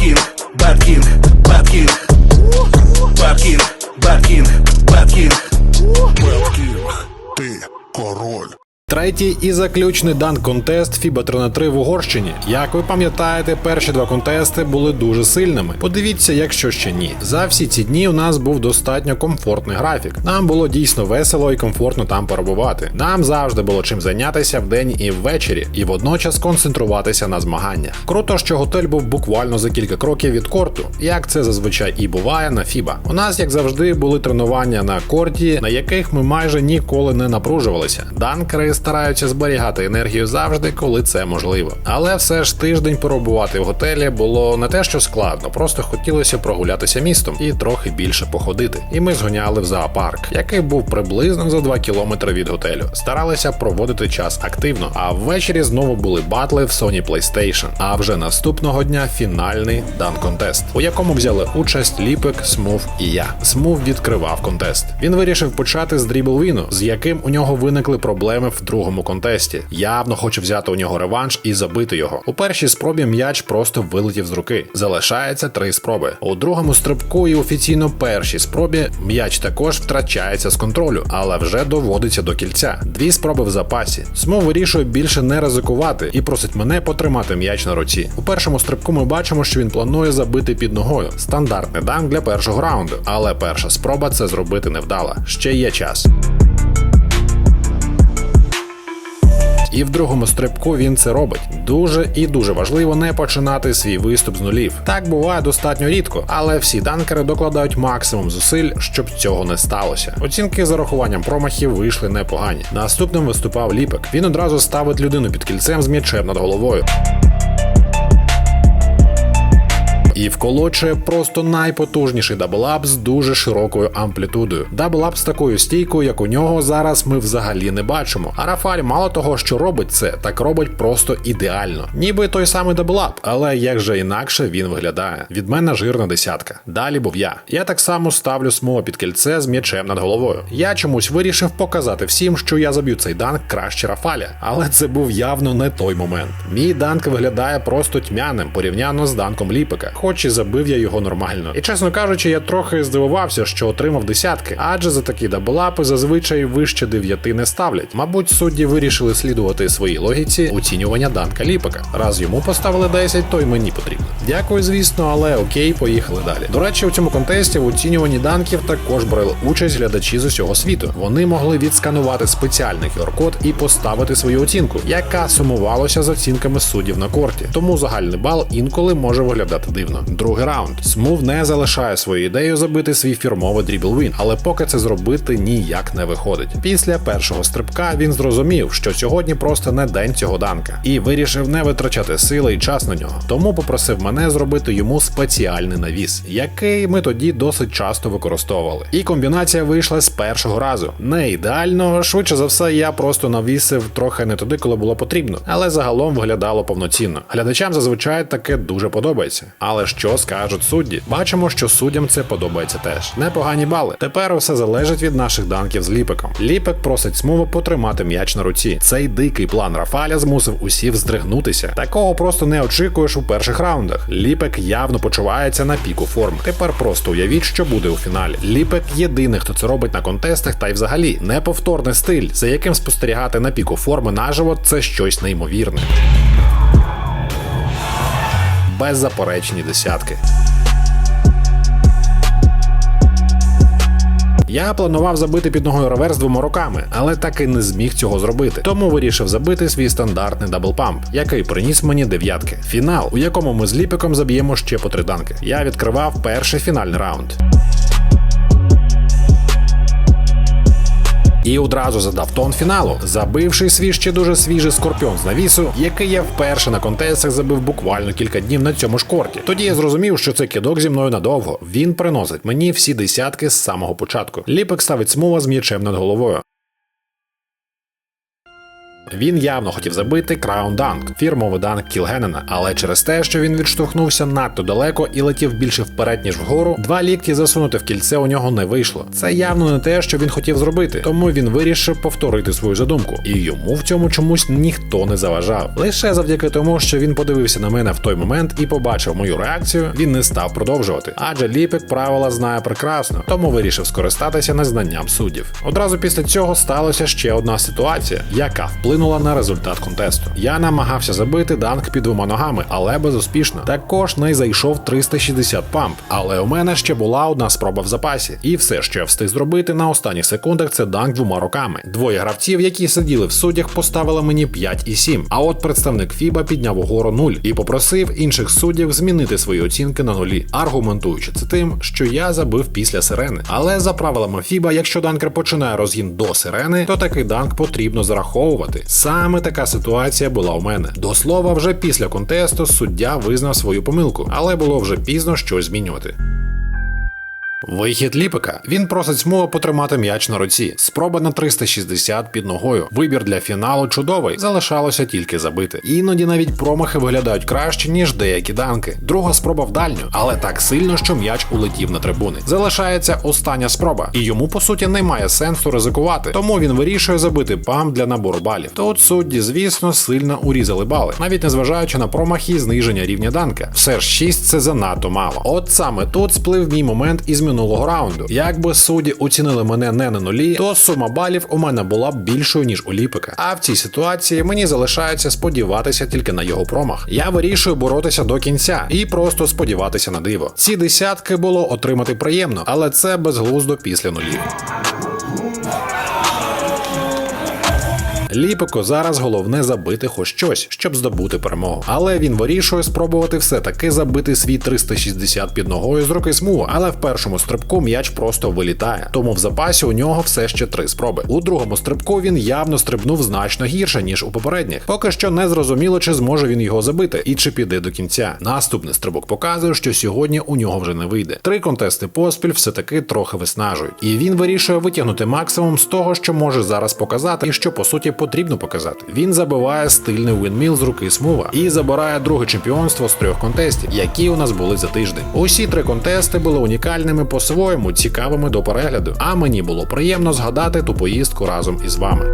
You. Третій і заключний данк контест FIBA 3 на 3 в Угорщині. Як ви пам'ятаєте, перші два контести були дуже сильними. Подивіться, якщо ще ні. За всі ці дні у нас був достатньо комфортний графік. Нам було дійсно весело і комфортно там перебувати. Нам завжди було чим зайнятися вдень і ввечері, і водночас концентруватися на змаганнях. Круто, що готель був буквально за кілька кроків від корту, як це зазвичай і буває на FIBA. У нас, як завжди, були тренування на корті, на яких ми майже ніколи не напружувалися. Данкери стараються зберігати енергію завжди, коли це можливо. Але все ж тиждень перебувати в готелі було не те, що складно, просто хотілося прогулятися містом і трохи більше походити. І ми згоняли в зоопарк, який був приблизно за 2 кілометри від готелю. Старалися проводити час активно. А ввечері знову були батли в Sony PlayStation. А вже наступного дня фінальний дан контест, у якому взяли участь Ліпек, Смув і я. Смув відкривав контест. Він вирішив почати з дріблвіну, з яким у нього виникли проблеми в другому контесті. Явно хоче взяти у нього реванш і забити його. У першій спробі м'яч просто вилетів з руки. Залишається три спроби. У другому стрибку і офіційно першій спробі м'яч також втрачається з контролю, але вже доводиться до кільця. Дві спроби в запасі. Смов вирішує більше не ризикувати і просить мене потримати м'яч на руці. У першому стрибку ми бачимо, що він планує забити під ногою. Стандартний данк для першого раунду, але перша спроба це зробити не вдала. Ще є час. І в другому стрибку він це робить. Дуже і дуже важливо не починати свій виступ з нулів. Так буває достатньо рідко, але всі данкери докладають максимум зусиль, щоб цього не сталося. Оцінки з урахуванням промахів вийшли непогані. Наступним виступав Ліпек. Він одразу ставить людину під кільцем з м'ячем над головою. І вколочує просто найпотужніший даблап з дуже широкою амплітудою. Даблап з такою стійкою, як у нього зараз, ми взагалі не бачимо. А Рафаль мало того, що робить це, так робить просто ідеально. Ніби той самий даблап, але як же інакше він виглядає. Від мене жирна десятка. Далі був я. Я так само ставлю смого під кільце з м'ячем над головою. Я чомусь вирішив показати всім, що я заб'ю цей данк краще Рафаля. Але це був явно не той момент. Мій данк виглядає просто тьмяним порівняно з данком Ліпека хоч і забив я його нормально. І чесно кажучи, я трохи здивувався, що отримав десятки, адже за такі даблапи зазвичай вище дев'яти не ставлять. Мабуть, судді вирішили слідувати своїй логіці оцінювання данка Ліпека. Раз йому поставили 10, то й мені потрібно. Дякую, звісно, але окей, поїхали далі. До речі, у цьому контесті в оцінюванні данків також брали участь глядачі з усього світу. Вони могли відсканувати спеціальний QR-код і поставити свою оцінку, яка сумувалася з оцінками суддів на корті. Тому загальний бал інколи може виглядати дивно. Другий раунд. Смув не залишає свою ідею забити свій фірмовий дрібл-він, але поки це зробити ніяк не виходить. Після першого стрибка він зрозумів, що сьогодні просто не день цього данка, і вирішив не витрачати сили і час на нього. Тому попросив мене зробити йому спеціальний навіс, який ми тоді досить часто використовували. І комбінація вийшла з першого разу. Не ідеально, швидше за все, я просто навісив трохи не туди, коли було потрібно, але загалом виглядало повноцінно. Глядачам зазвичай таке дуже подобається. Але що скажуть судді? Бачимо, що суддям це подобається теж. Непогані бали. Тепер все залежить від наших данків з ліпиком. Ліпек просить смову потримати м'яч на руці. Цей дикий план Рафаля змусив усіх здригнутися. Такого просто не очікуєш у перших раундах. Ліпек явно почувається на піку форми. Тепер просто уявіть, що буде у фіналі. Ліпек єдиний, хто це робить на контестах, та й взагалі неповторний стиль, за яким спостерігати на піку форми наживо це щось неймовірне. Беззаперечні десятки. Я планував забити під ногою реверс двома руками, але так і не зміг цього зробити. Тому вирішив забити свій стандартний даблпамп, який приніс мені дев'ятки. Фінал, у якому ми з ліпиком заб'ємо ще по три данки. Я відкривав перший фінальний раунд. І одразу задав тон фіналу, забивши свій ще дуже свіжий скорпіон з навісу, який я вперше на контестах забив буквально кілька днів на цьому ж корті. Тоді я зрозумів, що цей кидок зі мною надовго. Він приносить мені всі десятки з самого початку. Ліпик ставить смува з м'ячем над головою. Він явно хотів забити Краун Данк, фірмовий данк Кілгенена, але через те, що він відштовхнувся надто далеко і летів більше вперед, ніж вгору, два лікті засунути в кільце у нього не вийшло. Це явно не те, що він хотів зробити, тому він вирішив повторити свою задумку, і йому в цьому чомусь ніхто не заважав. Лише завдяки тому, що він подивився на мене в той момент і побачив мою реакцію, він не став продовжувати. Адже ліпик правила знає прекрасно, тому вирішив скористатися незнанням суддів. Одразу після цього сталося ще одна ситуація, яка вплинула на результат контесту. Я намагався забити данк під двома ногами, але безуспішно. Також не зайшов 360 памп, але у мене ще була одна спроба в запасі. І все, що я встиг зробити на останніх секундах, це данк двома руками. Двоє гравців, які сиділи в суддях, поставили мені 5 і 7. А от представник Фіба підняв угору 0 і попросив інших суддів змінити свої оцінки на нулі, аргументуючи це тим, що я забив після сирени. Але за правилами Фіба, якщо данкер починає розгін до сирени, то такий данк потрібно зараховувати. Саме така ситуація була у мене. До слова, вже після контесту суддя визнав свою помилку, але було вже пізно щось змінювати. Вихід ліпика. Він просить смугу потримати м'яч на руці. Спроба на 360 під ногою. Вибір для фіналу чудовий. Залишалося тільки забити. Іноді навіть промахи виглядають краще, ніж деякі данки. Друга спроба в дальню, але так сильно, що м'яч улетів на трибуни. Залишається остання спроба, і йому по суті немає сенсу ризикувати. Тому він вирішує забити пам для набору балів. Тут судді, звісно, сильно урізали бали, навіть незважаючи на промахи і зниження рівня данка. Все ж 6 це занадто мало. От саме тут сплив мій момент із минулого раунду. Якби судді оцінили мене не на нулі, то сума балів у мене була б більшою ніж у ліпика. А в цій ситуації мені залишається сподіватися тільки на його промах. Я вирішую боротися до кінця і просто сподіватися на диво. Ці десятки було отримати приємно, але це безглуздо після нулів. Ліпико зараз головне забити хоч щось, щоб здобути перемогу. Але він вирішує спробувати все таки забити свій 360 під ногою з руки смугу, але в першому стрибку м'яч просто вилітає. Тому в запасі у нього все ще три спроби. У другому стрибку він явно стрибнув значно гірше, ніж у попередніх. Поки що не зрозуміло, чи зможе він його забити і чи піде до кінця. Наступний стрибок показує, що сьогодні у нього вже не вийде. Три контести поспіль все таки трохи виснажують, і він вирішує витягнути максимум з того, що може зараз показати, і що по суті потрібно показати. Він забиває стильний вінміл з руки смува і забирає друге чемпіонство з трьох контестів, які у нас були за тиждень. Усі три контести були унікальними по-своєму, цікавими до перегляду. А мені було приємно згадати ту поїздку разом із вами.